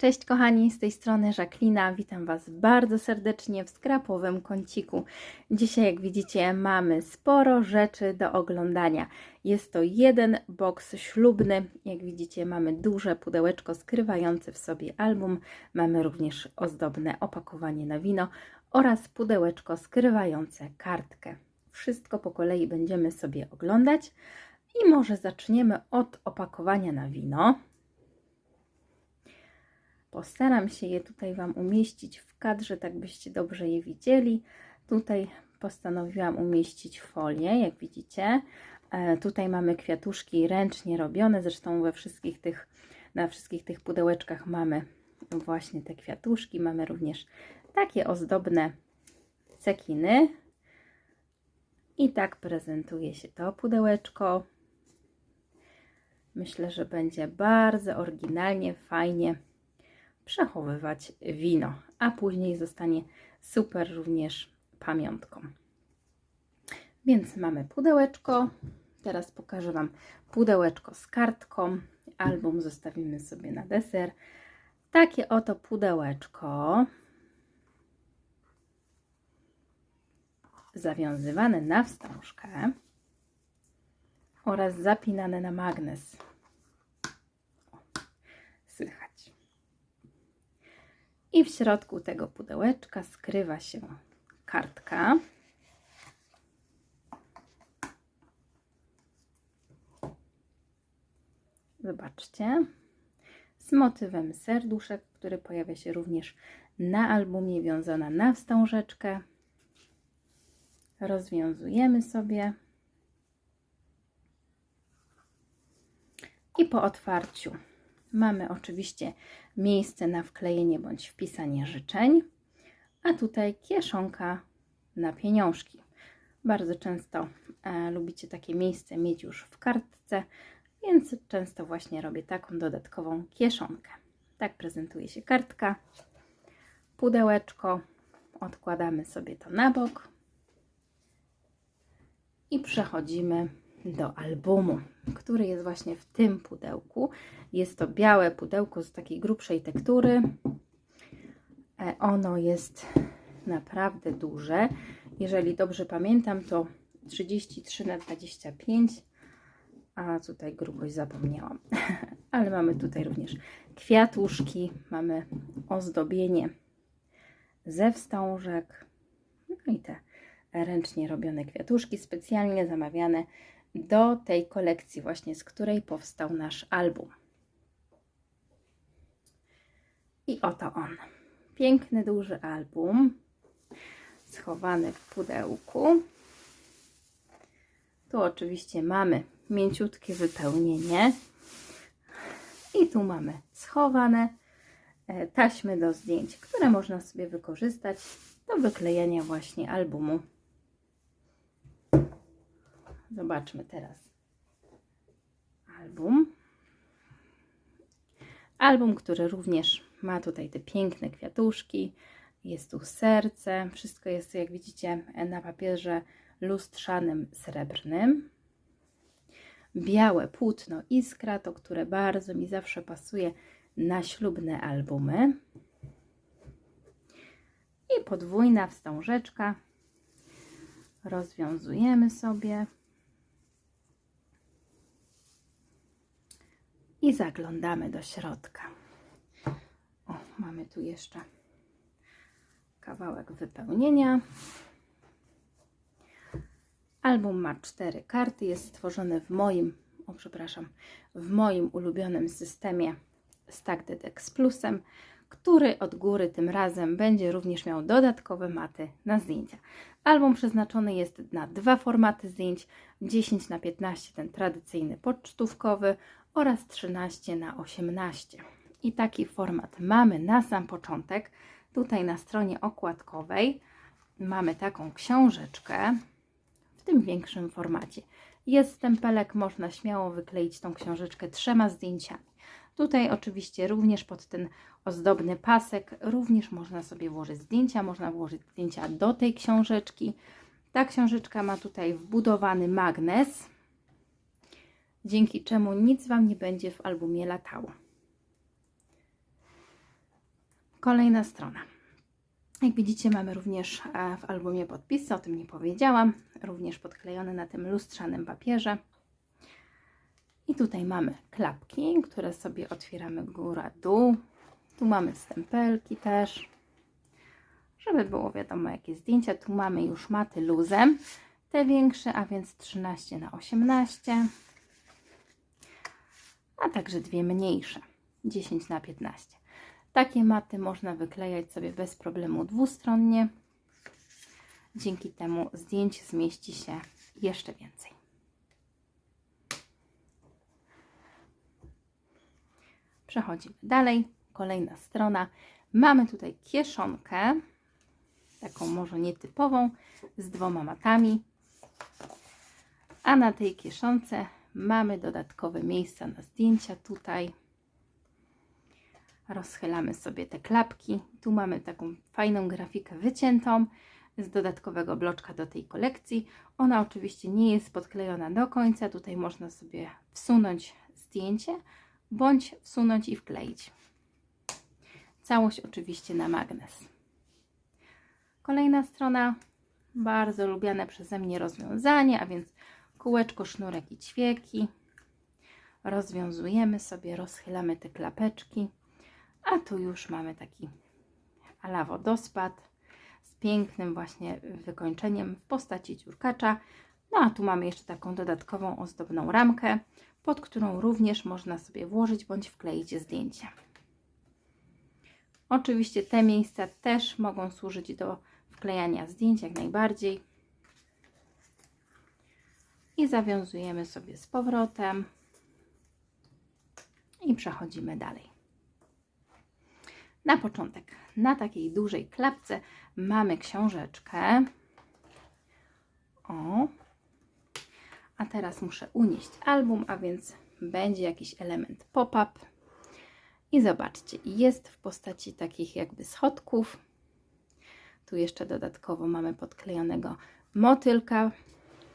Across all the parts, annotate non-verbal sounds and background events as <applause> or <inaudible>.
Cześć kochani, z tej strony Żaklina. Witam Was bardzo serdecznie w skrapowym kąciku. Dzisiaj, jak widzicie, mamy sporo rzeczy do oglądania. Jest to jeden boks ślubny. Jak widzicie, mamy duże pudełeczko skrywające w sobie album. Mamy również ozdobne opakowanie na wino oraz pudełeczko skrywające kartkę. Wszystko po kolei będziemy sobie oglądać. I może zaczniemy od opakowania na wino. Postaram się je tutaj Wam umieścić w kadrze, tak byście dobrze je widzieli. Tutaj postanowiłam umieścić folię, jak widzicie. E, tutaj mamy kwiatuszki ręcznie robione, zresztą we wszystkich tych, na wszystkich tych pudełeczkach mamy właśnie te kwiatuszki. Mamy również takie ozdobne cekiny. I tak prezentuje się to pudełeczko. Myślę, że będzie bardzo oryginalnie, fajnie przechowywać wino, a później zostanie super również pamiątką. Więc mamy pudełeczko. Teraz pokażę Wam pudełeczko z kartką. Album zostawimy sobie na deser. Takie oto pudełeczko. Zawiązywane na wstążkę oraz zapinane na magnes. Słychać. I w środku tego pudełeczka skrywa się kartka. Zobaczcie. Z motywem serduszek, który pojawia się również na albumie, wiązana na wstążeczkę. Rozwiązujemy sobie. I po otwarciu Mamy oczywiście miejsce na wklejenie bądź wpisanie życzeń, a tutaj kieszonka na pieniążki. Bardzo często e, lubicie takie miejsce mieć już w kartce, więc często właśnie robię taką dodatkową kieszonkę. Tak prezentuje się kartka, pudełeczko, odkładamy sobie to na bok i przechodzimy do albumu, który jest właśnie w tym pudełku. Jest to białe pudełko z takiej grubszej tektury. E, ono jest naprawdę duże. Jeżeli dobrze pamiętam, to 33 na 25 a tutaj grubość zapomniałam. <laughs> Ale mamy tutaj również kwiatuszki, mamy ozdobienie ze wstążek, no i te ręcznie robione kwiatuszki, specjalnie zamawiane do tej kolekcji właśnie, z której powstał nasz album. I oto on. Piękny, duży album, schowany w pudełku. Tu oczywiście mamy mięciutkie wypełnienie. I tu mamy schowane e, taśmy do zdjęć, które można sobie wykorzystać do wyklejenia właśnie albumu Zobaczmy teraz album. Album, który również ma tutaj te piękne kwiatuszki. Jest tu serce. Wszystko jest, jak widzicie, na papierze lustrzanym srebrnym. Białe płótno iskra, to które bardzo mi zawsze pasuje na ślubne albumy. I podwójna wstążeczka. Rozwiązujemy sobie. I zaglądamy do środka. O, mamy tu jeszcze kawałek wypełnienia. Album ma cztery karty, jest stworzony w moim, o przepraszam, w moim ulubionym systemie Stacked X Plusem, który od góry tym razem będzie również miał dodatkowe maty na zdjęcia. Album przeznaczony jest na dwa formaty zdjęć, 10 na 15 ten tradycyjny pocztówkowy oraz 13 na 18. I taki format mamy na sam początek. Tutaj na stronie okładkowej mamy taką książeczkę w tym większym formacie. Jest stempelek, można śmiało wykleić tą książeczkę trzema zdjęciami. Tutaj oczywiście również pod ten ozdobny pasek również można sobie włożyć zdjęcia, można włożyć zdjęcia do tej książeczki. Ta książeczka ma tutaj wbudowany magnes, dzięki czemu nic Wam nie będzie w albumie latało. Kolejna strona. Jak widzicie, mamy również e, w albumie podpisy, o tym nie powiedziałam, również podklejone na tym lustrzanym papierze. I tutaj mamy klapki, które sobie otwieramy góra-dół. Tu mamy stempelki też, żeby było wiadomo jakie zdjęcia. Tu mamy już maty luzem, te większe, a więc 13 na 18 a także dwie mniejsze 10 na 15. Takie maty można wyklejać sobie bez problemu dwustronnie. Dzięki temu zdjęć zmieści się jeszcze więcej. Przechodzimy dalej. Kolejna strona. Mamy tutaj kieszonkę, taką może nietypową, z dwoma matami. A na tej kieszonce mamy dodatkowe miejsca na zdjęcia tutaj. Rozchylamy sobie te klapki. Tu mamy taką fajną grafikę wyciętą z dodatkowego bloczka do tej kolekcji. Ona oczywiście nie jest podklejona do końca. Tutaj można sobie wsunąć zdjęcie bądź wsunąć i wkleić. Całość oczywiście na magnes. Kolejna strona, bardzo lubiane przeze mnie rozwiązanie, a więc kółeczko, sznurek i ćwieki. Rozwiązujemy sobie, rozchylamy te klapeczki, a tu już mamy taki ala wodospad z pięknym właśnie wykończeniem w postaci dziurkacza. No a tu mamy jeszcze taką dodatkową ozdobną ramkę, pod którą również można sobie włożyć bądź wkleić zdjęcie. Oczywiście te miejsca też mogą służyć do wklejania zdjęć jak najbardziej. I zawiązujemy sobie z powrotem i przechodzimy dalej. Na początek, na takiej dużej klapce mamy książeczkę. O. A teraz muszę unieść album, a więc będzie jakiś element pop-up. I zobaczcie, jest w postaci takich jakby schodków. Tu jeszcze dodatkowo mamy podklejonego motylka.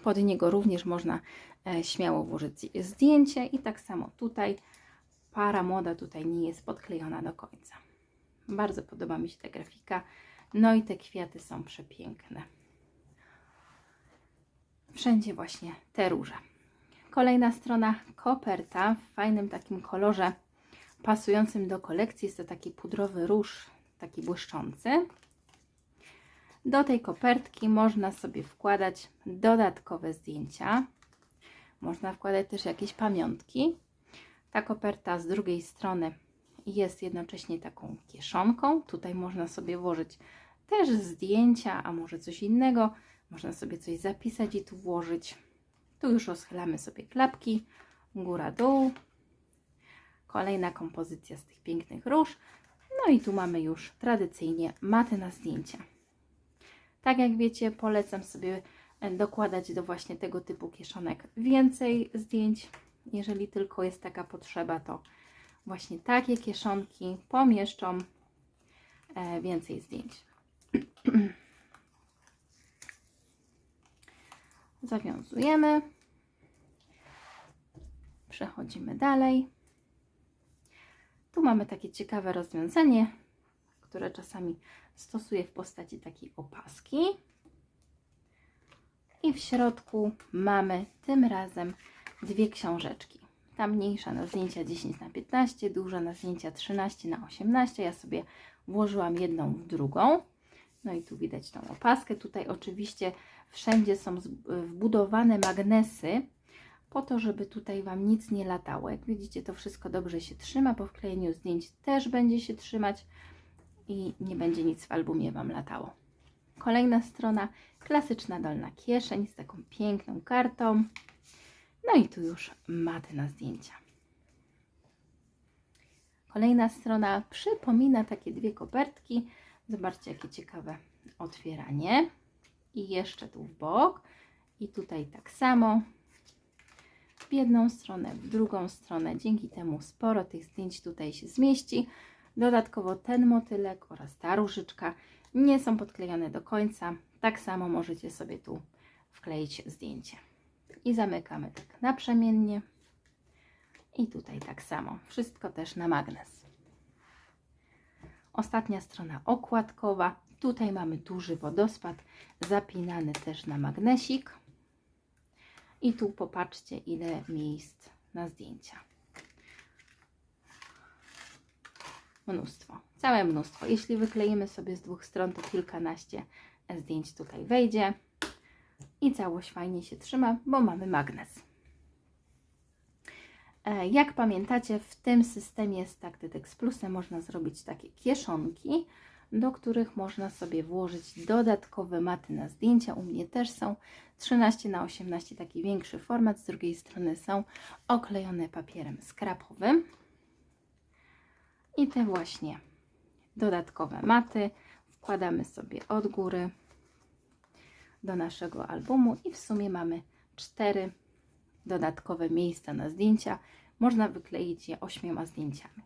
Pod niego również można e, śmiało włożyć zdjęcie i tak samo tutaj para młoda tutaj nie jest podklejona do końca. Bardzo podoba mi się ta grafika. No i te kwiaty są przepiękne. Wszędzie właśnie te róże. Kolejna strona koperta w fajnym takim kolorze pasującym do kolekcji. Jest to taki pudrowy róż, taki błyszczący. Do tej kopertki można sobie wkładać dodatkowe zdjęcia. Można wkładać też jakieś pamiątki. Ta koperta z drugiej strony jest jednocześnie taką kieszonką. Tutaj można sobie włożyć też zdjęcia, a może coś innego. Można sobie coś zapisać i tu włożyć. Tu już rozchylamy sobie klapki, góra, dół. Kolejna kompozycja z tych pięknych róż. No i tu mamy już tradycyjnie maty na zdjęcia. Tak jak wiecie, polecam sobie e, dokładać do właśnie tego typu kieszonek więcej zdjęć. Jeżeli tylko jest taka potrzeba, to właśnie takie kieszonki pomieszczą e, więcej zdjęć. <clears throat> Zawiązujemy. Przechodzimy dalej. Tu mamy takie ciekawe rozwiązanie, które czasami stosuję w postaci takiej opaski. I w środku mamy tym razem dwie książeczki. Ta mniejsza na zdjęcia 10 na 15, duża na zdjęcia 13 na 18. Ja sobie włożyłam jedną w drugą. No i tu widać tą opaskę. Tutaj oczywiście wszędzie są wbudowane magnesy, po to, żeby tutaj Wam nic nie latało. Jak widzicie, to wszystko dobrze się trzyma. Po wklejeniu zdjęć też będzie się trzymać i nie będzie nic w albumie Wam latało. Kolejna strona, klasyczna dolna kieszeń z taką piękną kartą. No i tu już maty na zdjęcia. Kolejna strona przypomina takie dwie kopertki. Zobaczcie, jakie ciekawe otwieranie. I jeszcze tu w bok. I tutaj tak samo. W jedną stronę, w drugą stronę. Dzięki temu sporo tych zdjęć tutaj się zmieści. Dodatkowo ten motylek oraz ta różyczka nie są podklejone do końca. Tak samo możecie sobie tu wkleić zdjęcie. I zamykamy tak naprzemiennie. I tutaj tak samo. Wszystko też na magnes. Ostatnia strona okładkowa. Tutaj mamy duży wodospad, zapinany też na magnesik. I tu popatrzcie, ile miejsc na zdjęcia. Mnóstwo, całe mnóstwo. Jeśli wykleimy sobie z dwóch stron, to kilkanaście zdjęć tutaj wejdzie. I całość fajnie się trzyma, bo mamy magnes. E, Jak pamiętacie, w tym systemie z Tactidex Plusem można zrobić takie kieszonki, do których można sobie włożyć dodatkowe maty na zdjęcia. U mnie też są 13 na 18 taki większy format. Z drugiej strony są oklejone papierem skrapowym. I te właśnie dodatkowe maty wkładamy sobie od góry do naszego albumu i w sumie mamy cztery dodatkowe miejsca na zdjęcia. Można wykleić je ośmioma zdjęciami.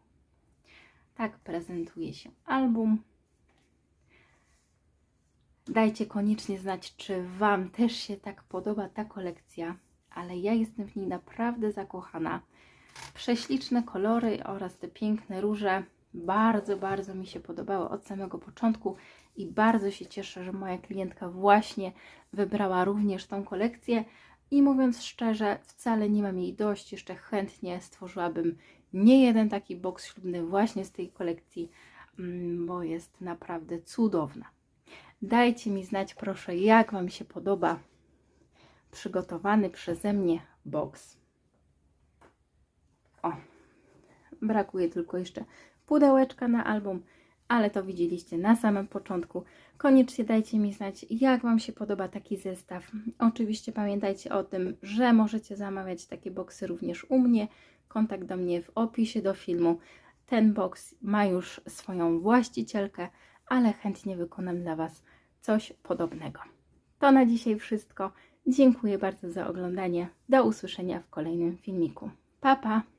Tak prezentuje się album. Dajcie koniecznie znać, czy Wam też się tak podoba ta kolekcja, ale ja jestem w niej naprawdę zakochana. Prześliczne kolory oraz te piękne róże bardzo, bardzo mi się podobały od samego początku i bardzo się cieszę, że moja klientka właśnie wybrała również tą kolekcję. I mówiąc szczerze, wcale nie mam jej dość. Jeszcze chętnie stworzyłabym nie jeden taki boks ślubny właśnie z tej kolekcji, mm, bo jest naprawdę cudowna. Dajcie mi znać, proszę, jak Wam się podoba przygotowany przeze mnie boks. O, brakuje tylko jeszcze pudełeczka na album, ale to widzieliście na samym początku. Koniecznie dajcie mi znać, jak Wam się podoba taki zestaw. Oczywiście pamiętajcie o tym, że możecie zamawiać takie boksy również u mnie. Kontakt do mnie w opisie do filmu. Ten boks ma już swoją właścicielkę, ale chętnie wykonam dla Was coś podobnego. To na dzisiaj wszystko. Dziękuję bardzo za oglądanie. Do usłyszenia w kolejnym filmiku. Pa, pa!